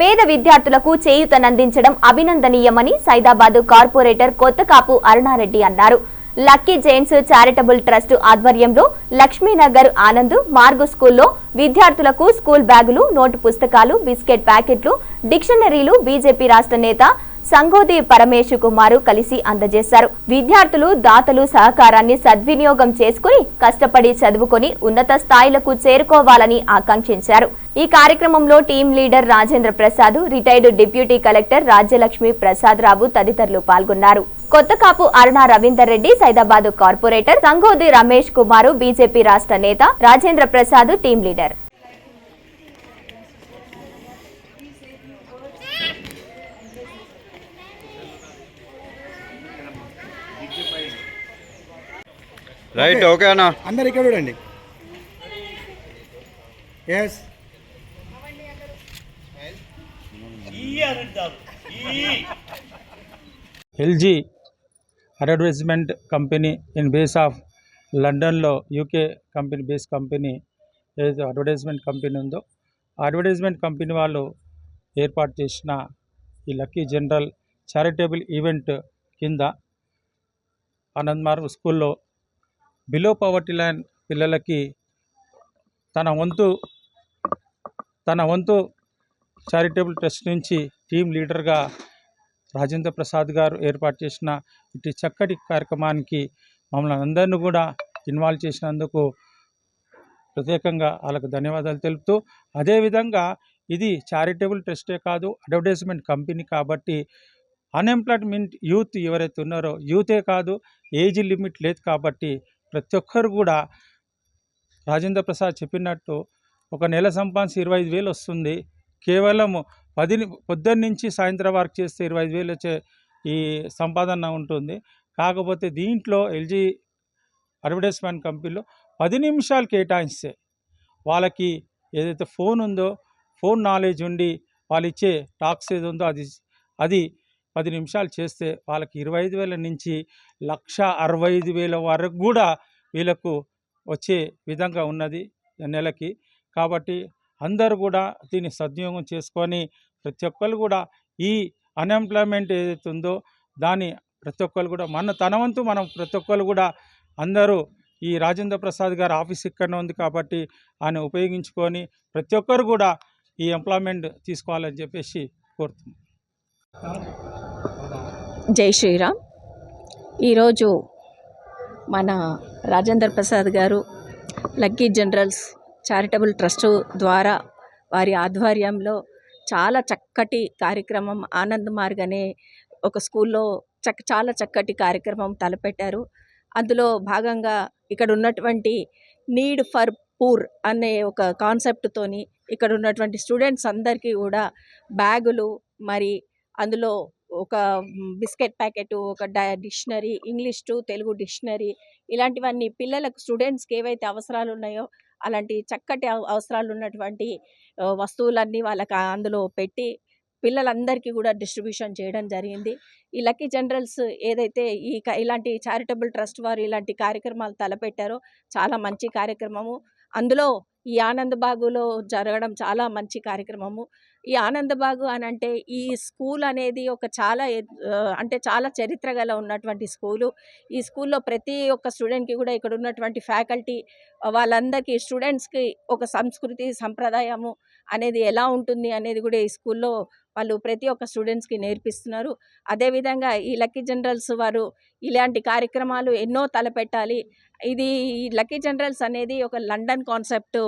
పేద విద్యార్థులకు చేయూతనందించడం అభినందనీయమని సైదాబాద్ కార్పొరేటర్ కొత్తకాపు అరుణారెడ్డి అన్నారు. లక్కీ జైన్స్ చారిటబుల్ ట్రస్ట్ ఆధ్వర్యంలో లక్ష్మీనగర్ ఆనంద్ మార్గు స్కూల్లో విద్యార్థులకు స్కూల్ బ్యాగులు నోటు పుస్తకాలు బిస్కెట్ ప్యాకెట్లు డిక్షనరీలు బీజేపీ రాష్ట్ర నేత సంగోది పరమేశ్ కుమారు కలిసి అందజేశారు. విద్యార్థులు దాతలు సహకారాన్ని సద్వినియోగం చేసుకుని కష్టపడి చదువుకొని ఉన్నత స్థాయిలకు చేరుకోవాలని ఆకాంక్షించారు. ఈ కార్యక్రమంలో team leader Rajendra Prasad retired deputy collector Rajyalakshmi Prasad Rao తదితరులు పాల్గొన్నారు. కొత్తకాపు అరుణ రవీందర్ రెడ్డి సైదాబాద్ కార్పొరేటర్ సంగోది రమేష్ కుమారు బీజేపీ రాష్ట్ర నేత Rajendra Prasad team leader. Right okay. అన్న. అందరు ఇక్కడ చూడండి. S LG advertisement company in base of లండన్లో యూకే కంపెనీ బేస్ కంపెనీ ఏదైతే అడ్వర్టైజ్మెంట్ కంపెనీ ఉందో ఆ అడ్వర్టైజ్మెంట్ కంపెనీ వాళ్ళు ఏర్పాటు చేసిన ఈ లక్కీ జనరల్ చారిటబుల్ ఈవెంట్ కింద ఆనంద్ మార్గ్ స్కూల్లో బిలో పవర్టీ లైన్ పిల్లలకి తన వంతు తన వంతు చారిటబుల్ ట్రస్ట్ నుంచి టీం లీడర్గా రాజేంద్ర ప్రసాద్ గారు ఏర్పాటు చేసిన ఇటు చక్కటి కార్యక్రమానికి మమ్మల్ని అందరినీ కూడా ఇన్వాల్వ్ చేసినందుకు ప్రత్యేకంగా వాళ్ళకు ధన్యవాదాలు తెలుపుతూ అదేవిధంగా ఇది చారిటబుల్ ట్రస్టే కాదు అడ్వర్టైజ్మెంట్ కంపెనీ కాబట్టి అన్ఎంప్లాయ్మెంట్ యూత్ ఎవరైతే ఉన్నారో యూతే కాదు ఏజ్ లిమిట్ లేదు కాబట్టి ప్రతి ఒక్కరు కూడా రాజేంద్ర ప్రసాద్ చెప్పినట్టు ఒక నెల సంపాదించి ఇరవై ఐదు వేలు వస్తుంది. కేవలం పది పొద్దున్న నుంచి సాయంత్రం వరకు చేస్తే ఇరవై ఐదు వేలు వచ్చే ఈ సంపాదన ఉంటుంది. కాకపోతే దీంట్లో ఎల్జీ అడ్వర్టైజ్మెంట్ కంపెనీలో పది నిమిషాలు కేటాయిస్తే వాళ్ళకి ఏదైతే ఫోన్ ఉందో ఫోన్ నాలెడ్జ్ ఉండి వాళ్ళు ఇచ్చే టాక్స్ ఏది ఉందో అది అది పది నిమిషాలు చేస్తే వాళ్ళకి ఇరవై ఐదు వేల నుంచి లక్ష అరవై ఐదు వేల వరకు కూడా వీళ్ళకు వచ్చే విధంగా ఉన్నది నెలకి. కాబట్టి అందరూ కూడా దీన్ని సద్వినియోగం చేసుకొని ప్రతి ఒక్కరు కూడా ఈ అన్ఎంప్లాయ్మెంట్ ఏదైతే ఉందో దాన్ని ప్రతి ఒక్కరు కూడా మన తన వంతు మనం ప్రతి ఒక్కరు కూడా అందరూ ఈ రాజేంద్ర ప్రసాద్ గారి ఆఫీస్ ఇక్కడనే ఉంది కాబట్టి ఆయన ఉపయోగించుకొని ప్రతి ఒక్కరు కూడా ఈ ఎంప్లాయ్మెంట్ తీసుకోవాలని చెప్పేసి కోరుతున్నాం. జై శ్రీరామ్. ఈరోజు మన రాజేంద్ర ప్రసాద్ గారు లక్కీ జనరల్స్ చారిటబుల్ ట్రస్ట్ ద్వారా వారి ఆధ్వర్యంలో చాలా చక్కటి కార్యక్రమం ఆనంద్ మార్గ్ అనే ఒక స్కూల్లో చక్క చాలా చక్కటి కార్యక్రమం తలపెట్టారు. అందులో భాగంగా ఇక్కడ ఉన్నటువంటి నీడ్ ఫర్ పూర్ అనే ఒక కాన్సెప్ట్తోని ఇక్కడ ఉన్నటువంటి స్టూడెంట్స్ అందరికీ కూడా బ్యాగులు మరి అందులో ఒక బిస్కెట్ ప్యాకెట్ ఒక dictionary English to Telugu dictionary ఇలాంటివన్నీ పిల్లలకు స్టూడెంట్స్కి ఏవైతే అవసరాలు ఉన్నాయో అలాంటి చక్కటి అవ- అవసరాలు ఉన్నటువంటి వస్తువులన్నీ వాళ్ళకి అందులో పెట్టి పిల్లలందరికీ కూడా డిస్ట్రిబ్యూషన్ చేయడం జరిగింది. ఈ లక్కీ జనరల్స్ ఏదైతే ఈ క- ఇలాంటి చారిటబుల్ ట్రస్ట్ వారు ఇలాంటి కార్యక్రమాలు తలపెట్టారో చాలా మంచి కార్యక్రమము. అందులో ఈ ఆనంద్ బాగులో జరగడం చాలా మంచి కార్యక్రమము. ఈ ఆనందబాగు అని అంటే ఈ స్కూల్ అనేది ఒక చాలా అంటే చాలా చరిత్ర గల ఉన్నటువంటి స్కూలు. ఈ స్కూల్లో ప్రతి ఒక్క స్టూడెంట్కి కూడా ఇక్కడ ఉన్నటువంటి ఫ్యాకల్టీ వాళ్ళందరికీ స్టూడెంట్స్కి ఒక సంస్కృతి సంప్రదాయము అనేది ఎలా ఉంటుంది అనేది కూడా ఈ స్కూల్లో వాళ్ళు ప్రతి ఒక్క స్టూడెంట్స్కి నేర్పిస్తున్నారు. అదేవిధంగా ఈ లక్కీ జనరల్స్ వారు ఇలాంటి కార్యక్రమాలు ఎన్నో తలపెట్టాలి. ఇది ఈ లక్కీ జనరల్స్ అనేది ఒక London concept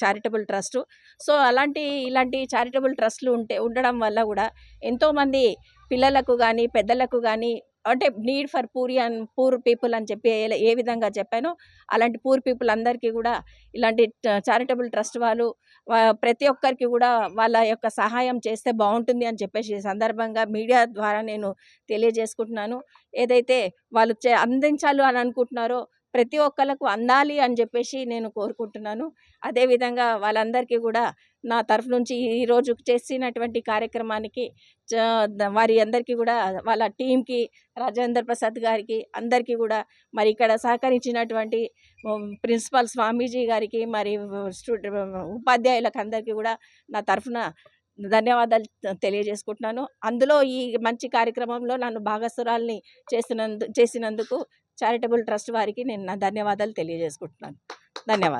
charitable trust. So అలాంటి ఇలాంటి చారిటబుల్ ట్రస్ట్ ట్రస్ట్లు ఉంటే ఉండడం వల్ల కూడా ఎంతోమంది పిల్లలకు కానీ పెద్దలకు కానీ అంటే need for poor and poor people అని చెప్పి ఏ- విధంగా చెప్పానో అలాంటి పూర్ పీపుల్ అందరికీ కూడా ఇలాంటి చారిటబుల్ ట్రస్ట్ వాళ్ళు ప్రతి ఒక్కరికి కూడా వాళ్ళ యొక్క సహాయం చేస్తే బాగుంటుంది అని చెప్పేసి సందర్భంగా మీడియా ద్వారా నేను తెలియజేసుకుంటున్నాను. ఏదైతే వాళ్ళు చే అందించాలి అని అనుకుంటున్నారో ప్రతి ఒక్కళ్ళకు అందాలి అని చెప్పేసి నేను కోరుకుంటున్నాను. అదేవిధంగా వాళ్ళందరికీ కూడా నా తరఫు నుంచి ఈరోజు చేసినటువంటి కార్యక్రమానికి వారి అందరికీ కూడా వాళ్ళ టీంకి రాజేంద్ర ప్రసాద్ గారికి అందరికీ కూడా మరి ఇక్కడ సహకరించినటువంటి ప్రిన్సిపాల్ స్వామీజీ గారికి మరి స్టూడెంట్ ఉపాధ్యాయులకు అందరికీ కూడా నా తరఫున ధన్యవాదాలు తెలియజేసుకుంటున్నాను. అందులో ఈ మంచి కార్యక్రమంలో నన్ను భాగస్వరాల్ని చేసినందు చేసినందుకు చారిటబుల్ ట్రస్ట్ వారికి నేను నా ధన్యవాదాలు తెలియజేసుకుంటున్నాను. ధన్యవాదాలు.